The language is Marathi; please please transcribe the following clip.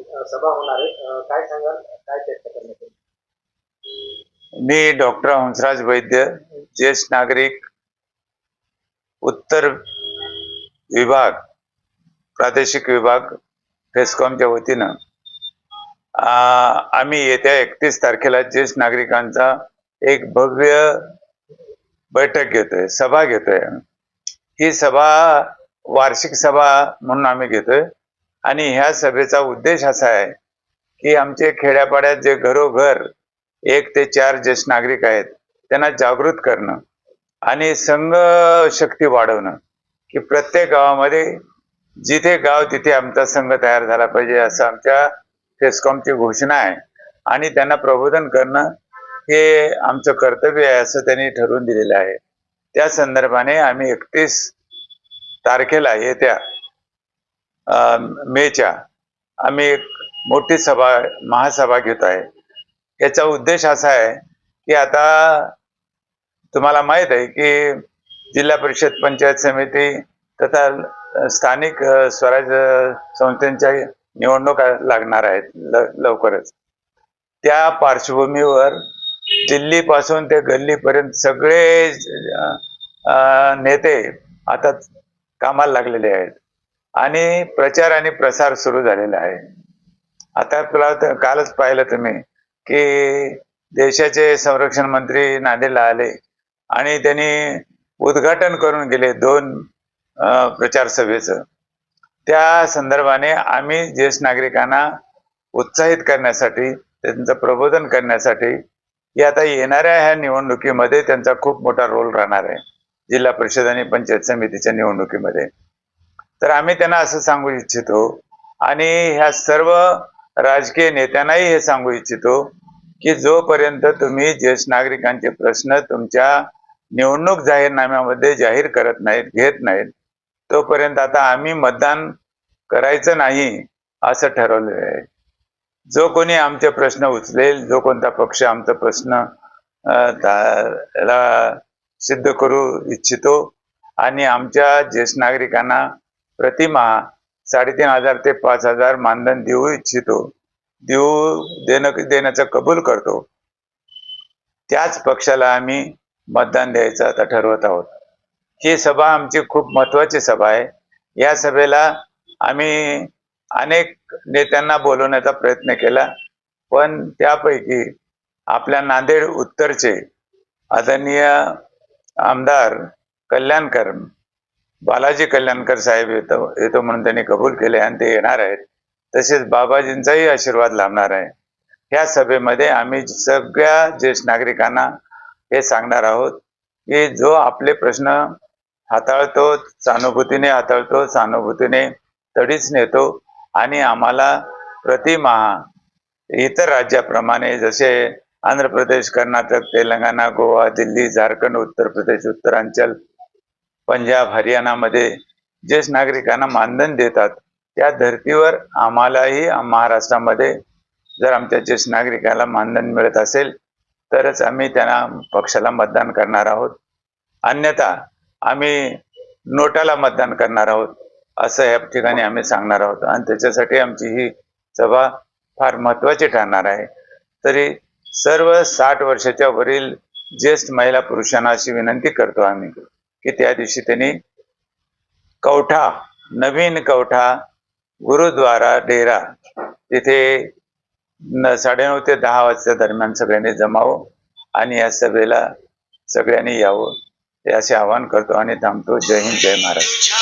सभा होणार आहे. काय सांगाल? काय चर्चा करण्यात मी डॉक्टर हंसराज वैद्य ज्येष्ठ नागरिक उत्तर विभाग प्रादेशिक विभाग फेस्कॉमच्या वतीनं. आम्ही येत्या एकतीस तारखेला ज्येष्ठ नागरिकांचा एक भव्य बैठक घेतोय सभा घेतोय. ही सभा वार्षिक सभा म्हणून आम्ही घेतोय. आणि ह्या सभेचा उद्देश असा आहे की आमचे खेड्यापाड्यात जे घरोघर एक ते चार ज्येष्ठ नागरिक आहेत त्यांना जागृत करणं आणि संघ शक्ती वाढवणं की प्रत्येक गावामध्ये जिथे गाव तिथे आमचा संघ तयार झाला पाहिजे असं आमच्या फेस्कॉमची घोषणा आहे. आणि त्यांना प्रबोधन करणं हे आमचं कर्तव्य आहे असं त्यांनी ठरवून दिलेलं आहे. त्या संदर्भाने आम्ही एकतीस तारखेला येत्या मेच्या. आम्ही एक मोठी सभा महासभा घेत आहे. याचा उद्देश असा आहे की आता तुम्हाला माहीत आहे की जिल्हा परिषद पंचायत समिती तथा स्थानिक स्वराज स्वराज्य संस्थांच्या निवडणुका लागणार आहेत ल- लवकरच. त्या पार्श्वभूमीवर दिल्लीपासून ते गल्लीपर्यंत सगळे नेते आता कामाला लागलेले आहेत. आणि प्रचार आणि प्रसार सुरू झालेला आहे. आता तुला तर कालच पाहिलं तुम्ही की देशाचे संरक्षण मंत्री नांदेडला आले आणि त्यांनी उद्घाटन करून गेले दोन प्रचार सभेचं. त्या संदर्भाने आम्ही ज्येष्ठ नागरिकांना उत्साहित करण्यासाठी त्यांचं प्रबोधन करण्यासाठी की आता येणाऱ्या ह्या निवडणुकीमध्ये त्यांचा खूप मोठा रोल राहणार आहे. जिल्हा परिषद आणि पंचायत समितीच्या निवडणुकीमध्ये. तर आम्ही त्यांना असं सांगू इच्छितो. आणि ह्या सर्व राजकीय नेत्यांनाही हे सांगू इच्छितो की जोपर्यंत तुम्ही ज्येष्ठ नागरिकांचे प्रश्न तुमच्या निवडणूक जाहीरनाम्यामध्ये जाहीर करत नाहीत घेत नाहीत तोपर्यंत आता आम्ही मतदान करायचं नाही असं ठरवलेलं आहे. जो कोणी आमचे प्रश्न उचलेल जो कोणता पक्ष आमचा प्रश्न ला सिद्ध करू इच्छितो आणि आमच्या ज्येष्ठ नागरिकांना प्रतिमा साडेतीन हजार ते पाच हजार मानधन देऊ इच्छितो. देऊ देणं देण्याचं कबूल करतो. त्याच पक्षाला आम्ही मतदान द्यायचं आता ठरवत आहोत. ही सभा आमची खूप महत्वाची सभा आहे. या सभेला आम्ही अनेक नेत्यांना बोलवण्याचा प्रयत्न केला. पण त्यापैकी आपल्या नांदेड उत्तरचे आदरणीय आमदार कल्याणकर बालाजी कल्याणकर साहेब येतो येतो म्हणून त्यांनी कबूल केले आणि ते येणार आहेत. तसेच बाबाजींचाही आशीर्वाद लाभणार आहे. ह्या सभेमध्ये आम्ही सगळ्या ज्येष्ठ नागरिकांना हे सांगणार आहोत की जो आपले प्रश्न हाताळतो सहानुभूतीने हाताळतो सहानुभूतीने तडीच नेतो आणि आम्हाला प्रतिमहा इतर राज्याप्रमाणे जसे आंध्र प्रदेश कर्नाटक तेलंगणा गोवा दिल्ली झारखंड उत्तर प्रदेश उत्तरांचल पंजाब हरियाणामध्ये ज्येष्ठ नागरिकांना मानधन देतात त्या धर्तीवर आम्हालाही महाराष्ट्रामध्ये जर आमच्या ज्येष्ठ नागरिकाला मानधन मिळत असेल तरच आम्ही त्यांना पक्षाला मतदान करणार आहोत. अन्यथा आम्ही नोटाला मतदान करणार आहोत असं या ठिकाणी आम्ही सांगणार आहोत. आणि त्याच्यासाठी आमची ही सभा फार महत्वाची ठरणार आहे. तरी सर्व साठ वर्षाच्या वरील ज्येष्ठ महिला पुरुषांना अशी विनंती करतो आम्ही. की त्या दिवशी त्यांनी कवठा नवीन कवठा गुरुद्वारा डेरा तिथे साडेनऊ ते दहा वाजता दरम्यान सगळ्यांनी जमावं आणि या सभेला सगळ्यांनी यावं हे असे आवाहन करतो आणि थांबतो. जय हिंद जय महाराष्ट्र.